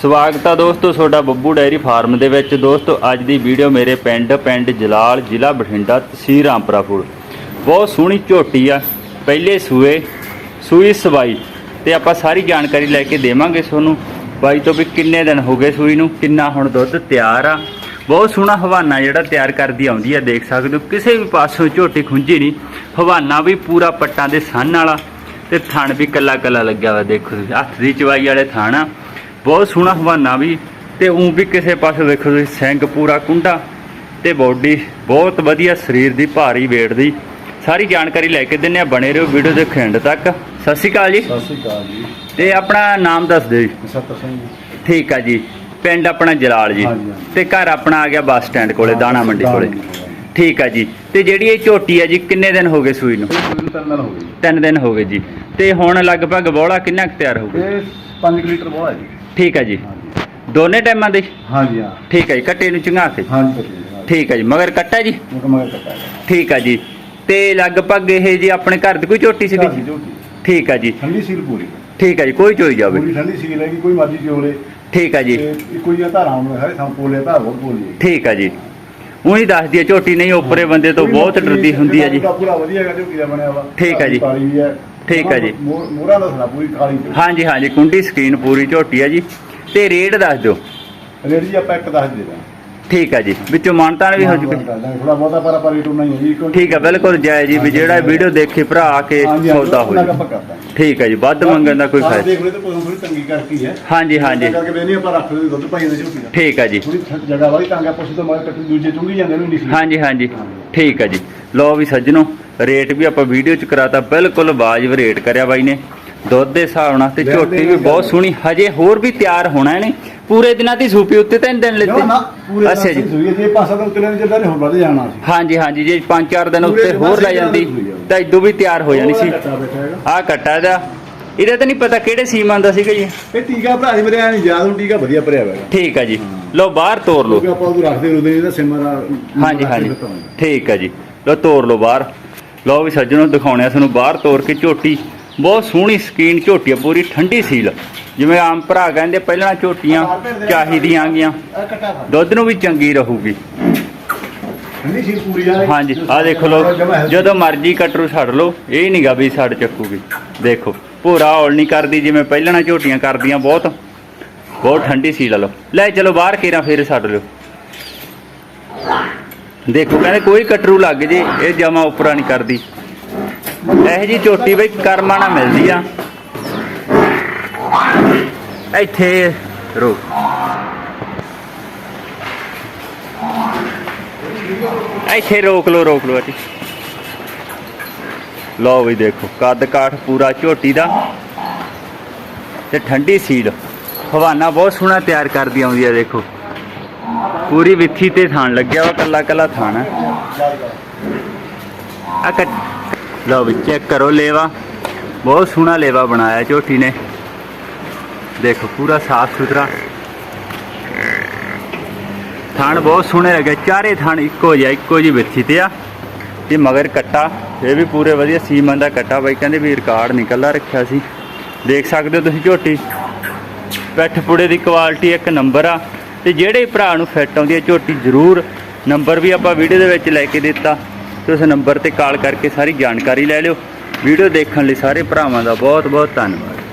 ਸਵਾਗਤ ਆ ਦੋਸਤੋ, ਤੁਹਾਡਾ ਬੱਬੂ ਡੈਰੀ ਫਾਰਮ ਦੇ ਵਿੱਚ। ਦੋਸਤੋ, ਅੱਜ ਦੀ ਵੀਡੀਓ ਮੇਰੇ ਪਿੰਡ ਪਿੰਡ ਜਲਾਲ, ਜ਼ਿਲ੍ਹਾ ਬਠਿੰਡਾ, ਤਹਿਸੀਲ ਰਾਮਪੁਰਾ ਫੂਲ ਬਹੁਤ ਸੋਹਣੀ ਝੋਟੀ ਆ, ਪਹਿਲੇ ਸੂਏ, ਸੂਈ ਸਵਾਈ। ਤੇ ਆਪਾਂ ਸਾਰੀ ਜਾਣਕਾਰੀ ਲੈ ਕੇ ਦੇਵਾਂਗੇ ਤੁਹਾਨੂੰ। ਬਾਈ ਤੋਂ ਵੀ ਕਿੰਨੇ ਦਿਨ ਹੋ ਗਏ ਸੂਈ ਨੂੰ, ਕਿੰਨਾ ਹੁਣ ਦੁੱਧ ਤਿਆਰ ਆ। ਬਹੁਤ ਸੋਹਣਾ ਹਵਾਨਾ ਜਿਹੜਾ ਤਿਆਰ ਕਰਦੀ ਆਉਂਦੀ ਆ, ਦੇਖ ਸਕਦੇ ਹੋ। ਕਿਸੇ ਵੀ ਪਾਸੋਂ ਝੋਟੀ ਖੁੰਝੀ ਨਹੀਂ। ਹਵਾਨਾ ਵੀ ਪੂਰਾ ਪੱਟਾਂ ਦੇ ਸੰਨ ਵਾਲਾ ਤੇ ਥਣ ਵੀ ਕੱਲਾ ਕੱਲਾ ਲੱਗਿਆ ਵਾ ਦੇਖੋ ਹੱਥ ਦੀ ਚਵਾਈ ਵਾਲੇ ਥਣ ਆ। ਬਹੁਤ ਸੋਹਣਾ ਹਵਾਨਾ ਵੀ ਤੇ ਉਂ ਵੀ ਕਿਸੇ ਪਾਸੇ ਵੇਖੋ ਤੁਸੀਂ ਸਿੰਘ ਪੂਰਾ ਕੁੰਡਾ ਤੇ ਬੋਡੀ ਬਹੁਤ ਵਧੀਆ ਸਰੀਰ ਦੀ ਭਾਰੀ weight ਦੀ। ਸਾਰੀ ਜਾਣਕਾਰੀ ਲੈ ਕੇ ਦਿੰਨੇ ਆ ਬਣੇ ਰਹੋ ਵੀਡੀਓ ਦੇ ਖਿੰਡ ਤੱਕ। ਸਤਿ ਸ਼੍ਰੀ ਅਕਾਲ ਜੀ। ਸਤਿ ਸ਼੍ਰੀ ਅਕਾਲ ਜੀ। ਤੇ ਆਪਣਾ ਨਾਮ ਦੱਸ ਦਿਓ ਜੀ। ਸਤਰ ਸਿੰਘ ਜੀ। ਠੀਕ ਆ ਜੀ। ਪਿੰਡ ਆਪਣਾ ਜਲਾਲ ਜੀ। ਹਾਂਜੀ, ਹਾਂਜੀ। ਤੇ ਘਰ ਆਪਣਾ ਆ ਗਿਆ ਬੱਸ ਸਟੈਂਡ ਕੋਲੇ ਦਾਣਾ ਮੰਡੀ ਕੋਲੇ। ਠੀਕ ਆ ਜੀ। ਤੇ ਜਿਹੜੀ ਇਹ ਝੋਟੀ ਆ ਜੀ ਕਿੰਨੇ ਦਿਨ ਹੋ ਗਏ ਸੂਈ ਨੂੰ? ਇਹ ਤਿੰਨ ਦਿਨ ਹੋ ਗਏ। ਤਿੰਨ ਦਿਨ ਹੋ ਗਏ ਜੀ। ਤੇ ਹੁਣ ਲਗਭਗ ਬੋਲਾ ਕਿੰਨਾ ਕੁ ਤਿਆਰ ਹੋ ਜੀ। ਗਿਆ? ਇਹ 5 ਲੀਟਰ ਬੋਲਾ ਜੀ। ਠੀਕ ਆ ਜੀ। ਹਾਂਜੀ। ਦੋਨੇ ਟਾਈਮਾਂ ਦੇ? ਹਾਂਜੀ ਹਾਂ। ਠੀਕ ਹੈ ਜੀ ਕੱਟੇ ਨੂੰ ਚੰਗਾ ਕੇ? ਹਾਂਜੀ ਠੀਕ ਹੈ ਜੀ ਮਗਰ ਕੱਟਾ ਜੀ? ਮਗਰ ਕੱਟਾ ਹੈ ਠੀਕ ਹੈ ਜੀ। ਤੇ ਲਗਭਗ ਇਹ ਜੀ ਆਪਣੇ ਘਰ ਦੀ ਕੋਈ ਝੋਟੀ ਘਰ ਦੀ ਝੋਟੀ। ਠੀਕ ਹੈ ਜੀ। ਠੰਡੀ ਸੀਲ ਪੂਰੀ। ਠੀਕ ਹੈ ਜੀ ਕੋਈ ਚੋਈ ਜਾਵੇ। ਪੂਰੀ ਠੰਡੀ ਸੀਲ ਹੈਗੀ ਕੋਈ ਮਰਜ਼ੀ ਚੋਲੇ ਠੀਕ ਹੈ ਜੀ। ਤੇ ਇੱਕੋ ਹੀ ਧਾਰਾਂ ਹੁਣ ਹਰੇ ਥਾਂ ਪੋਲੇ ਧਾਰ ਬਹੁਤ ਪੋਲੀ ਹੈ ਠੀਕ ਹੈ ਜੀ। ਉਹੀ ਦੱਸਦੀ ਹੈ ਝੋਟੀ ਨਹੀਂ ਉੱਪਰੇ ਬੰਦੇ ਤੋਂ ਬਹੁਤ ਡਰਦੀ ਹੁੰਦੀ ਹੈ ਜੀ। ਪੂਰਾ ਪੂਰਾ ਵਧੀਆ ਹੈਗਾ ਝੋਟੀ ਦਾ ਬਣਿਆ ਵਾ। ਠੀਕ ਹੈ ਜੀ। ਕਾਲੀ ਵੀ ਹੈ। ਠੀਕ ਹੈ ਜੀ। ਮੋਹ- ਮੋਹਰਾਂ ਦਾ ਸਣਾ ਪੂਰੀ ਕਾਲੀ ਤੇ। ਹਾਂਜੀ ਹਾਂਜੀ ਕੁੰਡੀ ਸਕੀਨ ਪੂਰੀ ਝੋਟੀ ਹੈ ਜੀ। ਤੇ ਰੇਟ ਦੱਸ ਦਿਓ। ਰੇਟ ਜੀ ਆਪਾਂ ਇੱਕ ਦੱਸ ਦੇ ਦਾਂ ਠੀਕ ਹੈ ਜੀ ਵਿੱਚੋਂ ਮਾਨਤਾਨ ਵੀ ਹੋ ਚੁੱਕੀ ਥੋੜਾ ਬਹੁਤਾ ਪਰ ਪਰ ਰੇਟ ਨਹੀਂ ਹੈ ਜੀ ਠੀਕ ਹੈ ਬਿਲਕੁਲ ਜਾਇਜ਼ ਜੀ ਵੀ ਜਿਹੜਾ ਵੀਡੀਓ ਦੇਖੇ ਭਰਾ ਆ ਕੇ ਸੌਦਾ ਹੋ ਉਹਨਾਂ ਦਾ ਜਾਵੇ ਆਪਾਂ ਕਰਦਾਂਗੇ। ਠੀਕ ਹੈ ਜੀ ਵੱਧ ਮੰਗਣ ਦਾ ਕੋਈ ਫਾਇਦਾ ਦੇਖ ਲੈ ਤੇ ਕੋਈ ਥੋੜੀ ਤੰਗੀ ਕਰਤੀ ਹੈ ਹਾਂਜੀ ਹਾਂਜੀ। ਕਰਕੇ ਵੇਨੀ ਆਪਾਂ ਰੱਖ ਲਈ ਦੁੱਧ ਪਾਈ ਦੇ ਝੋਟੀ ਠੀਕ ਹੈ ਜੀ। ਥੋੜੀ ਜਗ੍ਹਾ ਵਾਲੀ ਤੰਗ ਆ ਪੁੱਛ ਤੋਂ ਮਗਰ ਕੱਟੀ ਦੂਜੇ ਚੁੰਗੀ ਜਾਂਦੇ ਨੂੰ ਨਹੀਂ ਹਾਂਜੀ। ਹਾਂਜੀ। ਠੀਕ ਹੈ ਜੀ। ਲਓ ਵੀ ਸੱਜਣੋ ਰੇਟ ਵੀ ਆਪਾਂ ਵੀਡੀਓ ਚ ਕਰਾਤਾ ਬਿਲਕੁਲ ਵਾਜਬ ਰੇਟ ਕਰਿਆ ਬਾਈ ਨੇ। ਦੁੱਧ ਦੇ ਹਿਸਾਬ ਨਾਲ ਤੇ ਝੋਟੀ ਵੀ ਬਹੁਤ ਸੋਹਣੀ ਹਜੇ ਹੋਰ ਵੀ ਤਿਆਰ ਹੋਣਾ ਇਹਨੇ। ਪੂਰੇ ਦਿਨਾਂ ਦੀ ਸੂਪੀ ਉੱਤੇ ਤਿੰਨ ਦਿਨ ਨਾ ਨਾ ਲਿੱਤੇ ਅੱਛਾ ਜੀ। ਸੂਈ ਜੇ ਪਾਸਾ ਤਾਂ ਉਤਰੇ ਜਿੱਦਾਂ ਨੇ ਹੁਣ ਵੱਧ ਜਾਣਾ ਸੀ। ਹਾਂਜੀ ਹਾਂਜੀ ਜੇ 5-4 ਦਿਨ ਉੱਤੇ ਹੋਰ ਲੈ ਜਾਂਦੀ ਆ। ਤਾਂ ਇਦੋਂ ਵੀ ਤਿਆਰ ਹੋ ਜਾਣੀ ਸੀ। ਉਹ ਕੱਟਾ ਦਾ ਇਹਦਾ। ਤਾਂ ਨਹੀਂ ਪਤਾ ਕਿਹੜੇ ਸੀਮਾਂ ਦਾ ਸੀਗਾ ਜੀ। ਇਹ ਟੀਕਾ ਭਰਾ ਜੀ ਮੇਰੇ ਆ ਨਹੀਂ ਯਾਦ ਹੁਣ ਟੀਕਾ ਵਧੀਆ ਭਰਿਆ ਹੋਇਆ ਠੀਕ ਹੈ ਜੀ। ਲਓ ਬਾਹਰ ਤੋਰ ਲਓ। ਆਪਾਂ ਉਹ ਰੱਖਦੇ ਰੁਦੇ ਇਹਦਾ ਸਿਮਰ ਹਾਂਜੀ ਹਾਂਜੀ। ਠੀਕ ਹੈ ਜੀ। ਲਓ ਤੋਰ ਲਓ ਬਾਹਰ। ਲਓ ਵੀ ਸੱਜਣੋ ਦਿਖਾਉਣੇ ਆ ਤੁਹਾਨੂੰ ਬਾਹਰ ਤੋਰ ਕੇ ਝੋਟੀ। ਬਹੁਤ ਸੋਹਣੀ ਸਕੀਨ ਝੋਟੀ ਆ ਪੂਰੀ ਠੰਡੀ ਸੀਲ। ਜਿਵੇਂ ਆਮ ਭਰਾ ਕਹਿੰਦੇ ਪਹਿਲਾਂ ਝੋਟੀਆਂ ਚਾਹੀਦੀਆਂ ਗੀਆਂ। ਦੁੱਧ ਨੂੰ ਵੀ ਚੰਗੀ ਰਹੂਗੀ। ਠੰਡੀ ਸੀ ਪੂਰੀ ਆ। ਹਾਂਜੀ ਆਹ ਦੇਖੋ ਲੋ ਜਦੋਂ ਮਰਜ਼ੀ ਕਟਰੂ ਛੱਡ ਲਓ ਇਹ ਨਹੀਂਗਾ ਵੀ ਛੱਡ ਚੱਕੂਗੀ। ਦੇਖੋ ਭੂਰਾ ਹੌਲ ਨਹੀਂ ਕਰਦੀ ਜਿਵੇਂ ਪਹਿਲਾਂ ਝੋਟੀਆਂ ਕਰਦੀਆਂ ਬਹੁਤ। ਬਹੁਤ ਠੰਡੀ ਸੀ ਲਓ। ਲੈ ਚਲੋ ਬਾਹਰ ਕੇਰਾ ਫੇਰ ਛੱਡ ਲਿਓ। ਦੇਖੋ, ਕਹਿੰਦੇ ਕੋਈ ਕਟਰੂ ਲੱਗ ਜੇ, ਇਹ ਜਮਾ ਉੱਪਰਾ ਨਹੀਂ ਕਰਦੀ। ਇਹ ਜੀ ਝੋਟੀ ਬਈ ਕਰਮਾਂ ਨਾਲ ਮਿਲਦੀ ਆ। ਇੱਥੇ ਰੋ। ਇੱਥੇ ਰੋਕ ਲੋ ਰੋਕ ਲੋ ਅੱਛੀ ਲਓ ਵੀ ਦੇਖੋ, ਕੱਦ ਕਾਠ ਪੂਰਾ ਝੋਟੀ ਦਾ ਤੇ ਠੰਡੀ ਸੀਲ ਹਵਾਨਾ ਬਹੁਤ ਸੋਹਣਾ ਤਿਆਰ ਕਰਦੀ ਆਉਂਦੀ ਆ, ਦੇਖੋ। ਪੂਰੀ ਵਿੱਥੀ ਤੇ ਥਾਣ ਲੱਗਿਆ ਵਾ, ਕੱਲਾ ਕੱਲਾ ਥਾਣ ਆ। ਕੱਟ ਲਓ ਵੀ ਚੈੱਕ ਕਰੋ ਲੇਵਾ। ਬਹੁਤ ਸੋਹਣਾ ਲੇਵਾ ਬਣਾਇਆ ਝੋਟੀ ਨੇ। ਦੇਖੋ, ਪੂਰਾ ਸਾਫ਼ ਸੁਥਰਾ। ਥਾਣ ਬਹੁਤ ਸੋਹਣੇ ਲੱਗੇ, ਚਾਰੇ ਥਾਣ ਇੱਕੋ ਜਿਹਾ, ਇੱਕੋ ਜਿਹੀ ਵਿੱਥੀ ਤੇ ਆ। ਤੇ ਮਗਰ ਕੱਟਾ, ਇਹ ਵੀ ਪੂਰੇ ਵਧੀਆ ਸੀਮਨ ਦਾ ਕੱਟਾ ਬਾਈ, ਕਹਿੰਦੇ ਵੀ ਰਿਕਾਰਡ ਨਿਕਲਦਾ ਰੱਖਿਆ ਸੀ। ਦੇਖ ਸਕਦੇ ਹੋ ਤੁਸੀਂ ਝੋਟੀ। ਪੈਠ ਪੁੜੇ ਦੀ ਕੁਆਲਿਟੀ ਇੱਕ ਨੰਬਰ ਆ। ਤੇ ਜਿਹੜੇ ਭਰਾ ਨੂੰ ਫਿੱਟ ਆਉਂਦੀ ਹੈ, ਝੋਟੀ ਜ਼ਰੂਰ ਨੰਬਰ ਵੀ ਆਪਾਂ ਵੀਡੀਓ ਦੇ ਵਿੱਚ ਲੈ ਕੇ ਦਿੱਤਾ। ਤੇ ਉਸ ਨੰਬਰ ਤੇ ਕਾਲ ਕਰਕੇ ਸਾਰੀ ਜਾਣਕਾਰੀ ਲੈ ਲਿਓ। ਵੀਡੀਓ ਦੇਖਣ ਲਈ ਸਾਰੇ ਭਰਾਵਾਂ ਦਾ ਬਹੁਤ ਬਹੁਤ ਧੰਨਵਾਦ।